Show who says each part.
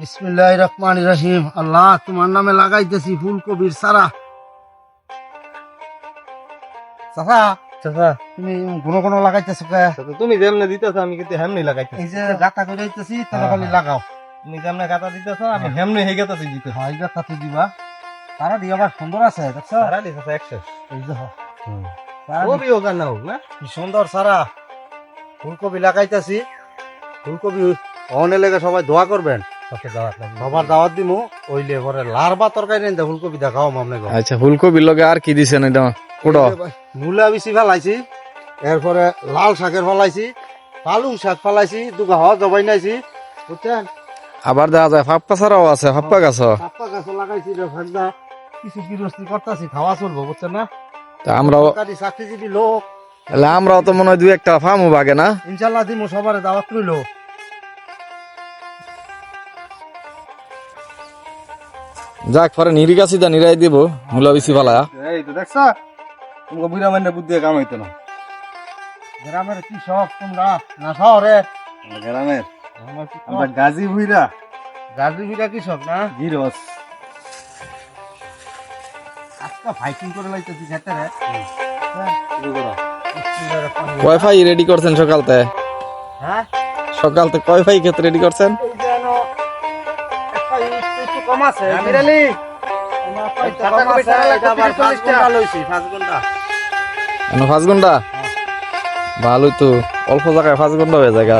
Speaker 1: বিসমিল্লাহ রহমান রহিম। আল্লাহ তোমার নামে লাগাইতেছি ফুলকপির সারা চাচা চাচা। তুমি ঘন ঘন লাগাইতেছো
Speaker 2: তুমি যেমনে দিতেছো আমি কিন্তু হেমনি লাগাইতেছি।
Speaker 1: এই যে গাতা করে দিতেছি তাহলে খালি লাগাও।
Speaker 2: তুমি যেমনে গাতা দিতেছো আমি হেমনি হয়ে গেতেছি দিতে।
Speaker 1: হয় গাতা তো দিবা। সারা দিয়ে আবার সুন্দর আছে দেখছ?
Speaker 2: সারা দিতেছো একশো।
Speaker 1: এই যে হ।
Speaker 2: কবি হোক না হোক না?
Speaker 1: কি সুন্দর সারা ফুলকপি লাগাইতেছি। ফুলকপি অনে লেগে সবাই দোয়া করবেন।
Speaker 2: ওকে দাওয়াত লাগবে।
Speaker 1: সবার দাওয়াত দিমু ওইলে পরে লারবা তরকারি ফুলকপি দেখাও গো
Speaker 3: আচ্ছা লগে আর কি দিছেন এটা কুড়ো?
Speaker 1: মূলা বেশি ফেলাইছি এরপরে লাল শাকের ফেলাইছি পালং শাক ফেলাইছি দুগা হওয়া জবাই নাইছি। বুঝছেন
Speaker 3: আবার দেখা যায় ফাপ্পা ছাড়াও আছে ফাপ্পা গাছ।
Speaker 1: কাপ্পা গাছ লাগাইছি রে কিছু গৃহস্থী করতেছি খাওয়া চলবো বুঝছেন না?
Speaker 3: তা আমরাও
Speaker 1: চাকরিজীবী লোক।
Speaker 3: তাহলে আমরাও তো মনে হয় দুই একটা ফার্মও বাগে না?
Speaker 1: ইনশাল্লাহ দিমু সবার দাওয়াত রইল।
Speaker 3: যাক পরে নিরি গাছি দা নিরাই দিব মূলা বেশি ভালা
Speaker 2: এই তো দেখছ? তোমাকে বুড়া মানে বুদ্ধি কাম হইতো না।
Speaker 1: গ্রামের কৃষক তোমরা? না শহরে?
Speaker 2: গ্রামের?
Speaker 1: আমার কি
Speaker 2: গাজী বুইরা।
Speaker 1: গাজী বিরা কৃষক না?
Speaker 2: গিরস।
Speaker 1: আজকে ফাইটিং করে লাইতেছি খেতে রে।
Speaker 3: কয় ফাই রেডি করছেন সকালতে?
Speaker 1: হ্যাঁ?
Speaker 3: সকালতে কয় ফাই ক্ষেত রেডি করছেন?
Speaker 1: এটা আবার
Speaker 2: 30
Speaker 1: পাঁচ ঘণ্টা লইছি, পাঁচ ঘণ্টা।
Speaker 3: পাঁচ ঘণ্টা ভালোই তো অল্প জায়গায় পাঁচ ঘণ্টা হয়ে যায় গা।